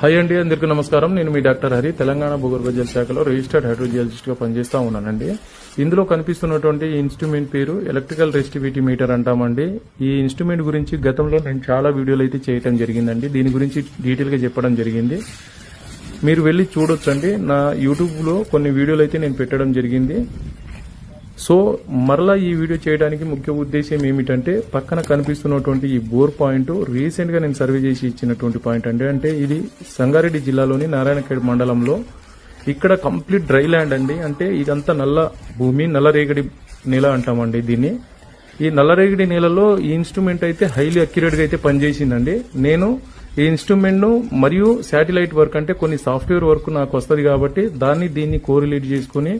Hi అండి అందరికీ నమస్కారం. నేను మీ డాక్టర్ హరి. తెలంగాణ భూగర్భ జల శాఖలో రిజిస్టర్డ్ హైడ్రోజియాలజిస్ట్గా పనిచేస్తా ఉన్నానండి. ఇందులో కనిపిస్తున్నటువంటి ఇన్స్ట్రుమెంట్ పేరు ఎలక్ట్రికల్ రెస్టివిటీ మీటర్ అంటామండి. ఈ ఇన్స్ట్రుమెంట్ గురించి గతంలో నేను చాలా వీడియోలు అయితే చేయటం జరిగిందండి. దీని గురించి డీటెయిల్గా చెప్పడం జరిగింది. మీరు వెళ్ళి చూడొచ్చండి. నా యూట్యూబ్లో కొన్ని వీడియోలు అయితే నేను పెట్టడం జరిగింది. సో మరలా ఈ వీడియో చేయడానికి ముఖ్య ఉద్దేశం ఏమిటంటే పక్కన కనిపిస్తున్నటువంటి ఈ బోర్ పాయింట్ రీసెంట్గా నేను సర్వే చేసి ఇచ్చినటువంటి పాయింట్ అండి. అంటే ఇది సంగారెడ్డి జిల్లాలోని నారాయణఖేడ్ మండలంలో ఇక్కడ కంప్లీట్ డ్రై ల్యాండ్ అండి. అంటే ఇదంతా నల్ల భూమి నల్లరేగడి నేల అంటామండి దీన్ని. ఈ నల్లరేగడి నేలలో ఈ ఇన్స్ట్రుమెంట్ అయితే హైలీ అక్యురేట్గా అయితే పనిచేసిందండి. నేను ఈ ఇన్స్ట్రుమెంట్ను మరియు శాటిలైట్ వర్క్ అంటే కొన్ని సాఫ్ట్వేర్ వర్క్ నాకు వస్తుంది కాబట్టి దాన్ని దీన్ని కోరిలేట్ చేసుకుని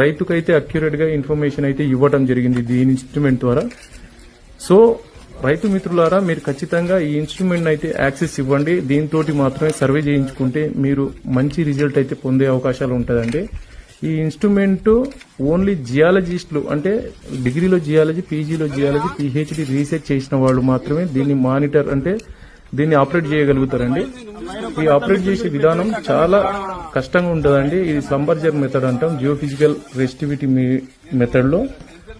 రైతుకైతే అక్యురేట్గా ఇన్ఫర్మేషన్ అయితే ఇవ్వడం జరిగింది దీని ఇన్స్ట్రుమెంట్ ద్వారా. సో రైతు మిత్రులారా మీరు ఖచ్చితంగా ఈ ఇన్స్ట్రుమెంట్ అయితే యాక్సెస్ ఇవ్వండి. దీంతో మాత్రమే సర్వే చేయించుకుంటే మీరు మంచి రిజల్ట్ అయితే పొందే అవకాశాలు ఉంటుందండి. ఈ ఇన్స్ట్రుమెంట్ ఓన్లీ జియాలజిస్టులు అంటే డిగ్రీలో జియాలజీ పీజీలో జియాలజీ పిహెచ్డి రీసెర్చ్ చేసిన వాళ్ళు మాత్రమే దీన్ని మానిటర్ అంటే దీన్ని ఆపరేట్ చేయగలుగుతారండి. ఈ ఆపరేట్ చేసే విధానం చాలా కష్టంగా ఉంటుందండి. ఇది స్లంబర్జర్ మెథడ్ అంటాం జియోఫిజికల్ రెస్టివిటీ మెథడ్లో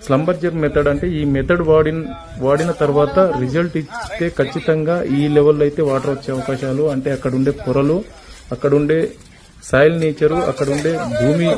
స్లంబర్జర్ మెథడ్ అంటే ఈ మెథడ్ వాడిన వాడిన తర్వాత రిజల్ట్ ఇస్తే ఖచ్చితంగా ఈ లెవెల్లో అయితే వాటర్ వచ్చే అవకాశాలు అంటే అక్కడ ఉండే పొరలు అక్కడ ఉండే సాయిల్ నేచరు అక్కడ ఉండే భూమి